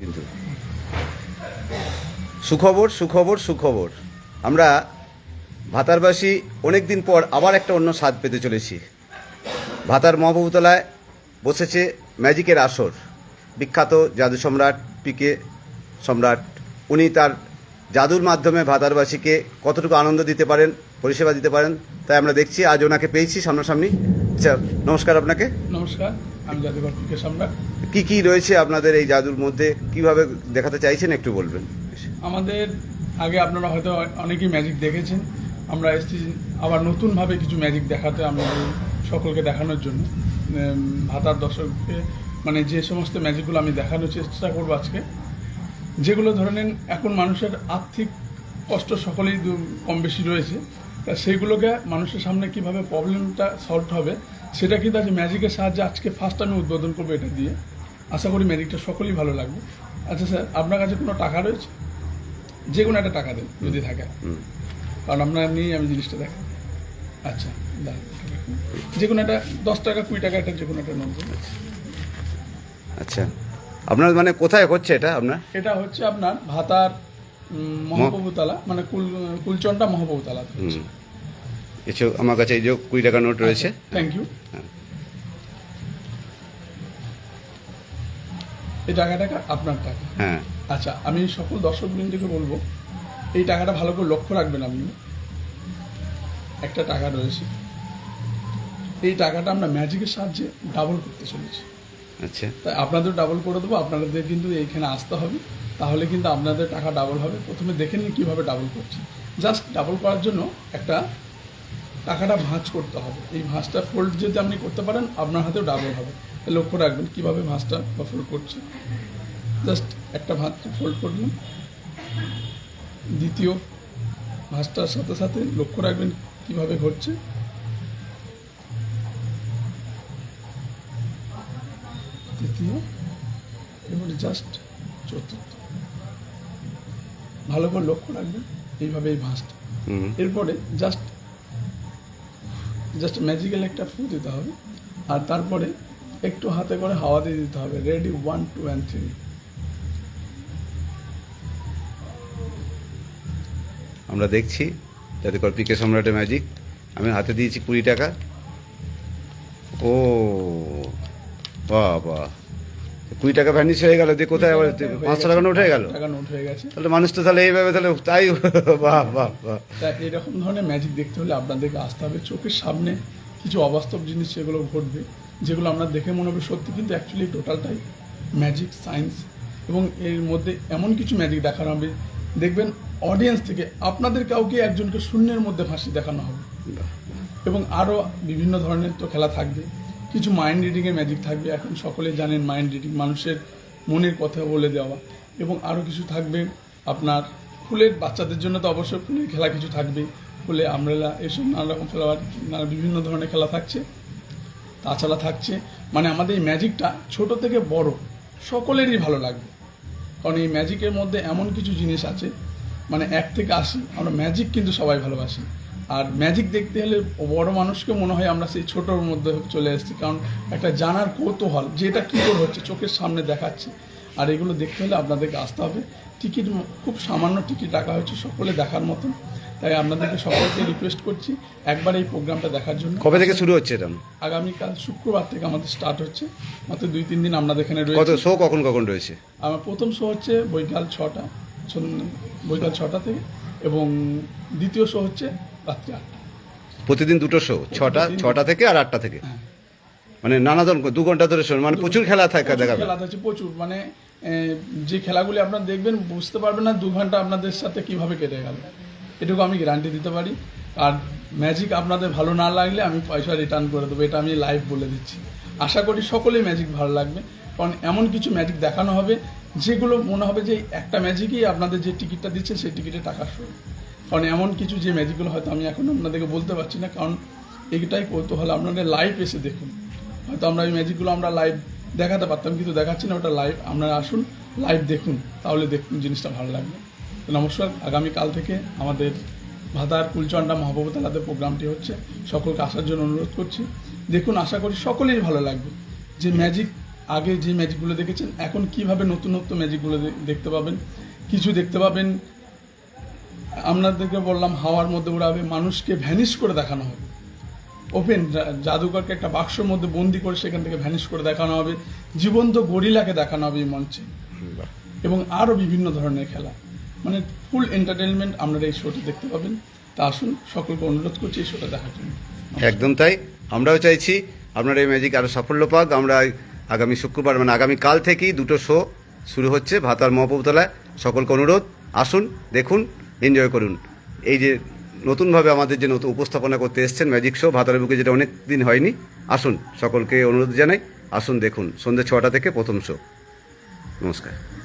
কিন্তু। সুখবর সুখবর সুখবর। আমরা ভাতারবাসী অনেক দিন পর আবার একটা অন্য স্বাদ পেতে চলেছি। ভাতার মহাবুতলায় বসেছে ম্যাজিকের আসর। বিখ্যাত জাদু সম্রাট পিকে সম্রাট। উনি তার জাদুর মাধ্যমে ভাতারবাসীকে কতটুকু আনন্দ দিতে পারেন, পরিষেবা দিতে পারেন, তাই আমরা দেখছি, আজ ওনাকে পেয়েছি সামনাসামনি। আচ্ছা নমস্কার আপনাকে। নমস্কার আমি জাদুঘর থেকে সম্রাট কি কি রয়েছে আপনাদের এই জাদুর মধ্যে? কীভাবে দেখাতে চাইছেন একটু বলবেন? আমাদের আগে আপনারা হয়তো অনেকেই ম্যাজিক দেখেছেন। আমরা এসেছি আবার নতুনভাবে কিছু ম্যাজিক দেখাতে আমাদের সকলকে দেখানোর জন্য। ভাতার দর্শককে মানে যে সমস্ত ম্যাজিকগুলো আমি দেখানোর চেষ্টা করব আজকে যেগুলো ধরে নেন এখন মানুষের আর্থিক কষ্ট সকলেই কম বেশি রয়েছে। তা সেইগুলোকে মানুষের সামনে কীভাবে প্রবলেমটা সলভ হবে সেটা কিন্তু আজ ম্যাজিকের সাহায্যে আজকে ফার্স্ট আমি উদ্বোধন করব এটা দিয়ে। আশা করি ম্যাজিকটা সকলেই ভালো লাগবে। আচ্ছা স্যার আপনার কাছে কোনো টাকা রয়েছে? যে কোনো একটা টাকা দেন যদি থাকে। কারণ আপনার এমনি আমি জিনিসটা দেখা আচ্ছা যে কোনো একটা দশ টাকা কুড়ি টাকা একটা যে কোনো একটা নোট। আচ্ছা আপনার মানে কোথায় হচ্ছে এটা আপনার? এটা হচ্ছে আপনার ভাতার মহাপ্রভুতলা মানে কুল কুলচন্ডা মহাপ্রভুতলা। এছাড়াও আমার কাছে এই যে কুড়ি টাকা নোট রয়েছে। থ্যাংক ইউ হ্যাঁ। এই টাকাটা আপনার টাকা। হ্যাঁ। আচ্ছা আমি সকল দর্শক বৃন্দকে বলব এই টাকাটা ভালো করে লক্ষ্য রাখবেন আপনি। একটা টাকা রয়েছে। এই টাকাটা আমরা ম্যাজিকের সাহায্যে ডাবল করতে চলেছি। আচ্ছা। তাই আপনাদের ডাবল করে দেবো আপনাদের কিন্তু এইখানে আসতে হবে। তাহলে কিন্তু আপনাদের টাকা ডাবল হবে। প্রথমে দেখে নিন কীভাবে ডাবল করছি। জাস্ট ডাবল করার জন্য একটা টাকাটা ভাঁজ করতে হবে। এই ভাঁজটা ফোল্ড যদি আপনি করতে পারেন, আপনার হাতেও ডাবল হবে। লক্ষ্য রাখবেন কীভাবে ভাঁজটা বা ফোল্ড করছে। জাস্ট একটা ভাঁজ ফোল্ড করলেন দ্বিতীয় ভাঁজটার সাথে সাথে লক্ষ্য রাখবেন কীভাবে ঘটছে। তৃতীয় এবারে জাস্ট চতুর্থ। ভালো করে লক্ষ্য রাখবেন এইভাবে এই ভাঁজটা। হুম। এরপরে জাস্ট জাস্ট ম্যাজিক্যাল একটা ফু দিতে হবে আর তারপরে একটু হাতে করে হাওয়া দিয়ে দিতে হবে ready one two and three আমরা দেখছি যাতে কর পিকে সম্রাটের ম্যাজিক আমি হাতে দিয়েছি কুড়ি টাকা। ও বাহ বাহ কুড়ি টাকা ভ্যানিশ হয়ে গেল দিয়ে কোথায় আবার পাঁচশো টাকা নোট হয়ে গেল? টাকা নোট হয়ে গেছে। তাহলে মানুষ তো তাহলে এইভাবে তাহলে তাই বাহ বাহ বাহ। এরকম ধরনের ম্যাজিক দেখতে হলে আপনাদেরকে আসতে হবে। চোখের সামনে কিছু অবাস্তব জিনিস সেগুলো ঘটবে যেগুলো আপনার দেখে মনে হবে সত্যি কিন্তু অ্যাকচুয়ালি টোটালটাই ম্যাজিক সায়েন্স এবং এর মধ্যে এমন কিছু ম্যাজিক দেখানো হবে। দেখবেন অডিয়েন্স থেকে আপনাদের কাউকে একজনকে শূন্যের মধ্যে ফাঁসি দেখানো হবে। এবং আরও বিভিন্ন ধরনের তো খেলা থাকবে। কিছু মাইন্ড রিডিংয়ের ম্যাজিক থাকবে। এখন সকলে জানেন মাইন্ড রিডিং মানুষের মনের কথা বলে দেওয়া। এবং আরও কিছু থাকবে। আপনার ফুলের বাচ্চাদের জন্য তো অবশ্যই ফুলের খেলা কিছু থাকবে। ফুলে আমরেলা এসব নানা রকম ফ্লাওয়ার নানা বিভিন্ন ধরনের খেলা থাকছে। তাছাড়া থাকছে। মানে আমাদের এই ম্যাজিকটা ছোট থেকে বড় সকলেরই ভালো লাগবে। কারণ এই ম্যাজিকের মধ্যে এমন কিছু জিনিস আছে। মানে এক থেকে আসি আমরা ম্যাজিক কিন্তু সবাই ভালোবাসি। আর ম্যাজিক দেখতে হলে বড় মানুষকে মনে হয় আমরা সেই ছোটোর মধ্যে চলে এসেছি কারণ একটা জানার কৌতূহল যে এটা কী করে হচ্ছে চোখের সামনে দেখাচ্ছে। আর এগুলো দেখতে হলে আপনাদেরকে আসতে হবে। টিকিট খুব সামান্য টিকিট রাখা হয়েছে সকলে দেখার মতন। তাই আপনাদেরকে সকলকে রিকোয়েস্ট করছি একবার এই প্রোগ্রামটা দেখার জন্য। কবে থেকে শুরু হচ্ছে এটা? আগামীকাল শুক্রবার থেকে আমাদের স্টার্ট হচ্ছে। মাত্র দুই তিন দিন আপনাদের এখানে কত রয়েছে শো কখন কখন রয়েছে? আমার প্রথম শো হচ্ছে বৈকাল ছটা বৈকাল ছটা থেকে। এবং দ্বিতীয় শো হচ্ছে প্রতিদিন দুটো শো ছটা ছটা থেকে আর আটটা থেকে। হ্যাঁ। মানে নানা ধরনের দু ঘণ্টা ধরে শো মানে প্রচুর খেলা থাকে প্রচুর দেখাবে খেলা থাকছে প্রচুর। মানে যে খেলাগুলি আপনারা দেখবেন বুঝতে পারবেন না দু ঘণ্টা আপনাদের সাথে কীভাবে কেটে গেল। এটুকু আমি গ্যারান্টি দিতে পারি। আর ম্যাজিক আপনাদের ভালো না লাগলে আমি পয়সা রিটার্ন করে দেবো এটা আমি লাইভ বলে দিচ্ছি। আশা করি সকলেই ম্যাজিক ভালো লাগবে। কারণ এমন কিছু ম্যাজিক দেখানো হবে যেগুলো মনে হবে যে একটা ম্যাজিকই আপনাদের যে টিকিটটা দিচ্ছে সেই টিকিটে টাকা শো কারণ এমন কিছু যে ম্যাজিকগুলো হয়তো আমি এখন আপনাদেরকে বলতে পারছি না, কারণ এইটাই কৌতূহল। আপনাদের লাইভ এসে দেখুন। হয়তো আমরা এই ম্যাজিকগুলো আমরা লাইভ দেখাতে পারতাম, কিন্তু দেখাচ্ছি না, ওটা লাইভ আপনারা আসুন লাইভ দেখুন, তাহলে দেখুন জিনিসটা ভালো লাগবে। তো নমস্কার, আগামীকাল থেকে আমাদের ভাতার কুলচন্ডা মহাপ্রভুতালাতে প্রোগ্রামটি হচ্ছে। সকলকে আসার জন্য অনুরোধ করছি। দেখুন, আশা করি সকলেই ভালো লাগবে। যে ম্যাজিক আগে যে ম্যাজিকগুলো দেখেছেন, এখন কীভাবে নতুনত্ব ম্যাজিকগুলো দেখতে পাবেন, কিছু দেখতে পাবেন আপনাদেরকে বললাম, হাওয়ার মধ্যে উড়াবে, মানুষকে ভ্যানিশ করে দেখানো হবে। ওপেন জাদুকরকে একটা বাক্সর মধ্যে বন্দি করে সেখান থেকে ভ্যানিশ করে দেখানো হবে। জীবন্ত গরিলাকে দেখানো হবে এই মঞ্চে। এবং আরও বিভিন্ন ধরনের খেলা। মানে ফুল এন্টারটেনমেন্ট আপনারা এই শোটি দেখতে পাবেন। তা আসুন, সকলকে অনুরোধ করছি এই শোটা দেখার জন্য। একদম তাই। আমরাও চাইছি আপনার এই ম্যাজিক আরও সাফল্য পাক। আমরা আগামী শুক্রবার মানে আগামী কাল থেকেই দুটো শো শুরু হচ্ছে ভাতার মহবুবতলায় সকলকে অনুরোধ। আসুন, দেখুন এনজয় করুন। এই যে নতুনভাবে আমাদের যে নতুন উপস্থাপনা করতে এসছেন ম্যাজিক শো ভাতারের বুকে যেটা অনেক দিন হয়নি, আসুন, সকলকে অনুরোধ জানাই, আসুন দেখুন সন্ধ্যে ছটা থেকে প্রথম শো নমস্কার।